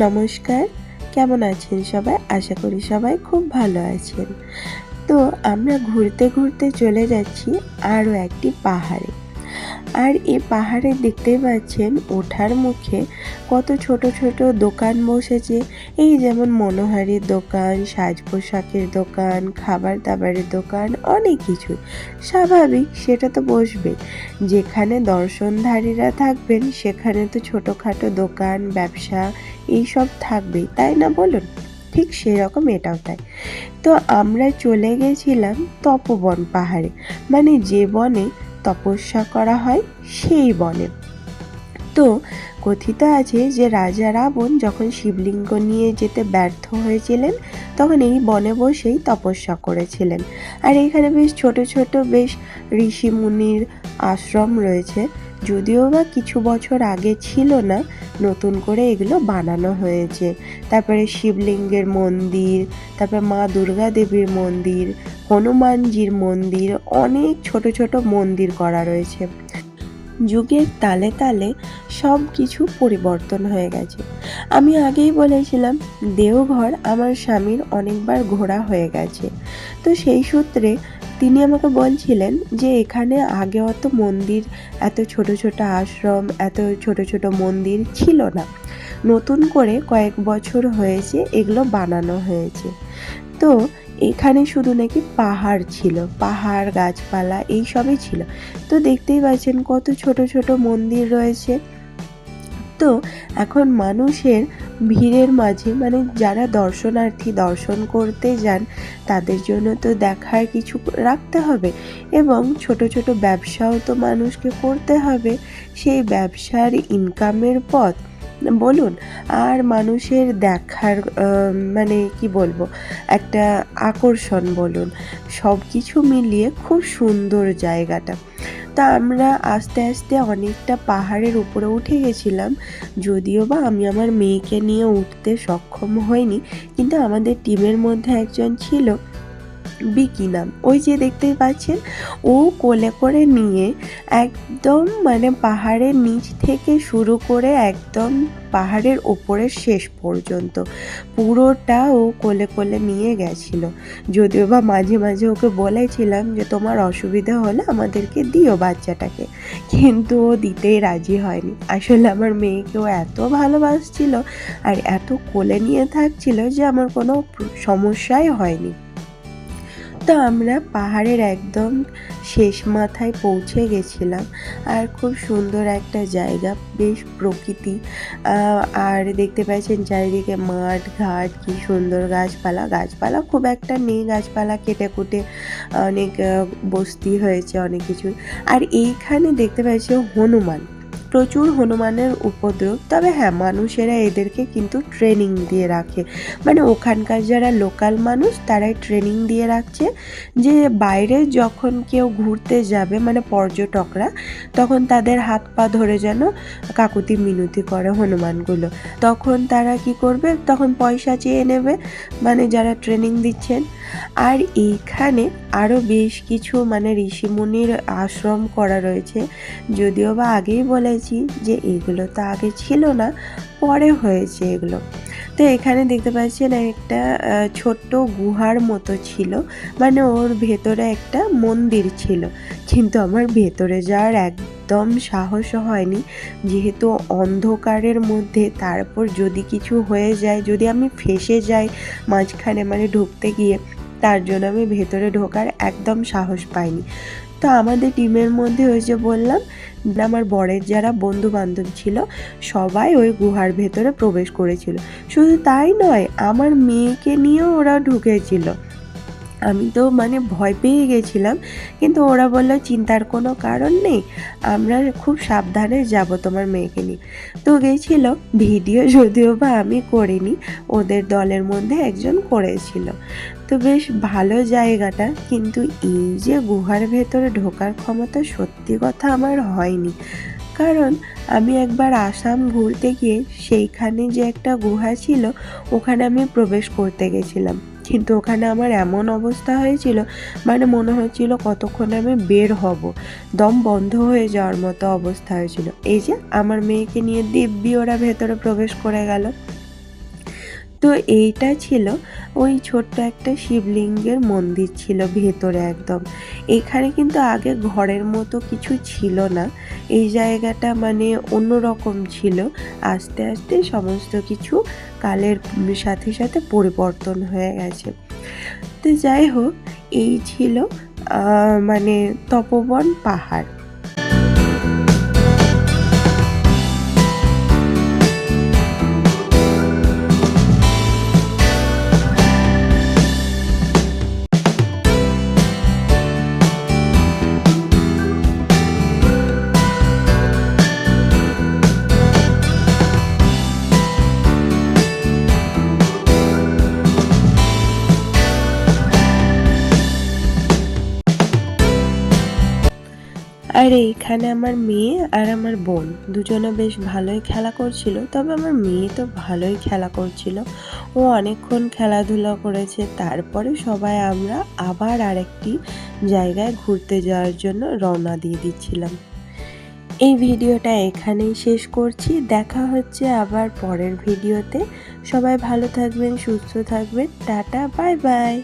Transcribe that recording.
নমস্কার, কেমন আছেন সবাই? আশা করি সবাই খুব ভালো আছেন। তো আমরা ঘুরতে ঘুরতে চলে যাচ্ছি আরও একটি পাহাড়ে। আর এ পাহাড়ে দেখতে পাচ্ছেন ওঠার মুখে কত ছোট ছোট দোকান বসেছে। এই যেমন মনোহারির দোকান সাজ পোশাকের দোকান খাবার দাবারের দোকান, অনেক কিছু। স্বাভাবিক, সেটা তো বসবে। যেখানে দর্শনধারীরা থাকবেন, সেখানে তো ছোটোখাটো দোকান, ব্যবসা এইসব থাকবেই, তাই না বলুন? ঠিক সেরকম এটাও তাই। তো আমরা চলে গেছিলাম তপবন পাহাড়ে। মানে যে বনে তপস্যা করা হয় সেই বনে। তো কথিত আছে যে রাজা রাবণ যখন শিবলিঙ্গ নিয়ে যেতে ব্যর্থ হয়েছিলেন, তখন এই বনে বসেই তপস্যা করেছিলেন। আর এখানে বেশ ছোট ছোট বেশ ঋষি মুনির আশ্রম রয়েছে। যদিও বা কিছু বছর আগে ছিল না, নতুন করে এগুলো বানানো হয়েছে। তারপরে শিবলিঙ্গের মন্দির, তারপরে মা দুর্গা দেবীর মন্দির, হনুমানজির মন্দির, অনেক ছোট ছোট মন্দির করা রয়েছে। যুগের তালে তালে সব কিছু পরিবর্তন হয়ে গেছে। আমি আগেই বলেছিলাম, দেওঘর আমার স্বামীর অনেকবার ঘোরা হয়ে গেছে। তো সেই সূত্রে তিনি আমাকে বলছিলেন যে এখানে আগে অত মন্দির, এত ছোট ছোট আশ্রম, এত ছোট ছোট মন্দির ছিল না। নতুন করে কয়েক বছর হয়েছে এগুলো বানানো হয়েছে। তো এখানে শুধু নাকি পাহাড় ছিল, পাহাড়, গাছপালা এই সবই ছিল। তো দেখতেই পাচ্ছেন কত ছোট ছোট মন্দির রয়েছে। তো এখন মানুষের ভিড়ের মাঝে মানে যারা দর্শনার্থী দর্শন করতে যান, তাদের জন্য তো দেখার কিছু রাখতে হবে এবং ছোট ছোট ব্যবসাও তো মানুষকে করতে হবে। সেই ব্যবসার ইনকামের পথ, বলুন, আর মানুষের দেখার মানে কি বলব, একটা আকর্ষণ বলুন সব কিছু মিলিয়ে খুব সুন্দর জায়গাটা। তা আমরা আস্তে আস্তে অনেকটা পাহাড়ের উপরে উঠে গেছিলাম। যদিও বা আমি আমার মেয়েকে নিয়ে উঠতে সক্ষম হইনি, কিন্তু আমাদের টিমের মধ্যে একজন ছিল। বিকি নাম। ওই যে দেখতেই পাচ্ছেন, ও কোলে করে নিয়ে একদম মানে পাহাড়ের নিচ থেকে শুরু করে একদম পাহাড়ের ওপরের শেষ পর্যন্ত পুরোটা ও কোলে কোলে নিয়ে গেছিল। যদিও বা মাঝে মাঝে ওকে বলেছিলাম যে, তোমার অসুবিধা হলে আমাদেরকে দিও বাচ্চাটাকে। কিন্তু ও দিতেই রাজি হয়নি। আসলে আমার মেয়েকে ও এত ভালোবাসছিল আর এত কোলে নিয়ে থাকছিল যে, আমার কোনো সমস্যাই হয়নি। তো আমরা পাহাড়ের একদম শেষ মাথায় পৌঁছে গেছিলাম। আর খুব সুন্দর একটা জায়গা, বেশ প্রকৃতি। আর দেখতে পাচ্ছেন চারিদিকে মাঠ, ঘাট, কি সুন্দর গাছপালা। গাছপালা খুব একটা নেই, গাছপালা কেটে কুটে অনেক বস্তি হয়েছে অনেক কিছু। আর এইখানে দেখতে পাচ্ছি হনুমান। প্রচুর হনুমানের উপদ্রব, তবে হ্যাঁ মানুষেরা এদেরকে কিন্তু ট্রেনিং দিয়ে রাখে। মানে ওখানকার যারা লোকাল মানুষ, তারাই ট্রেনিং দিয়ে রাখছে যে বাইরে যখন কেউ ঘুরতে যাবে মানে পর্যটকরা, তখন তাদের হাত পা ধরে যেন কাকুতি মিনতি করে হনুমানগুলো। তখন তারা কি করবে? তখন পয়সা চেয়ে নেবে মানে যারা ট্রেনিং দিচ্ছেন। আর এইখানে আরও বেশ কিছু মানে ঋষিমুনির আশ্রম করা রয়েছে, যদিও বা আগেই বলেছি যে এগুলো তো আগে ছিল না, পরে হয়েছে এগুলো। তো এখানে দেখতে পাচ্ছেন একটা ছোট্ট গুহার মতো ছিল মানে ওর ভেতরে একটা মন্দির ছিল। কিন্তু আমার ভেতরে যাওয়ার একদম সাহস হয়নি, যেহেতু অন্ধকারের মধ্যে তারপর যদি কিছু হয়ে যায়, যদি আমি ফেসে যাই মাঝখানে মানে ঢুকতে গিয়ে তার জন্য আমি ভেতরে ঢোকার একদম সাহস পাইনি। তো আমাদের টিমের মধ্যে ওই যে বললাম, আমার বরের যারা বন্ধু বান্ধব ছিল, সবাই ওই গুহার ভেতরে প্রবেশ করেছিল। শুধু তাই নয়, আমার মেয়েকে নিয়েও ওরা ঢুকেছিল। আমি তো মানে ভয় পেয়ে গেছিলাম, কিন্তু ওরা বলল, চিন্তার কোনো কারণ নেই, আমরা খুব সাবধানে যাব তোমার মেয়েকে নিয়ে। তো গেছিল, ভিডিও যদিও বা আমি করিনি, ওদের দলের মধ্যে একজন করেছিল। তো বেশ ভালো জায়গাটা, কিন্তু এই যে গুহার ভেতরে ঢোকার ক্ষমতা সত্যি কথা আমার হয়নি। কারণ আমি একবার আসাম ঘুরতে গিয়ে, সেইখানে যে একটা গুহা ছিল, ওখানে আমি প্রবেশ করতে গেছিলাম। কিন্তু ওখানে আমার এমন অবস্থা হয়েছিল মানে মনে হচ্ছিল কতক্ষণে আমি বের হব। দম বন্ধ হয়ে যাওয়ার মতো অবস্থা হয়েছিল। এই যে আমার মেয়েকে নিয়ে দিব্যি ওরা ভেতরে প্রবেশ করে গেল। তো এইটা ছিল ওই ছোট্ট একটা শিবলিঙ্গের মন্দির ছিল ভেতরে একদম। এখানে কিন্তু আগে ঘরের মতো কিছু ছিল না। এই জায়গাটা মানে অন্যরকম ছিল। আস্তে আস্তে সমস্ত কিছু কালের সাথে সাথে পরিবর্তন হয়ে গেছে। তো যাই হোক, এই ছিল মানে তপবন পাহাড়। আর এইখানে আমার মেয়ে আর আমার বোন দুজনে বেশ ভালোই খেলা করছিল, তবে আমার মেয়ে তো ভালোই খেলা করছিল। ও অনেকক্ষণ খেলাধুলা করেছে, তারপরে সবাই আমরা আবার আরেকটি জায়গায় ঘুরতে যাওয়ার জন্য রওনা দিয়ে দিচ্ছিলাম। এই ভিডিওটা এখানেই শেষ করছি, দেখা হচ্ছে আবার পরের ভিডিওতে। সবাই ভালো থাকবেন, সুস্থ থাকবেন, টাটা, বাই বাই।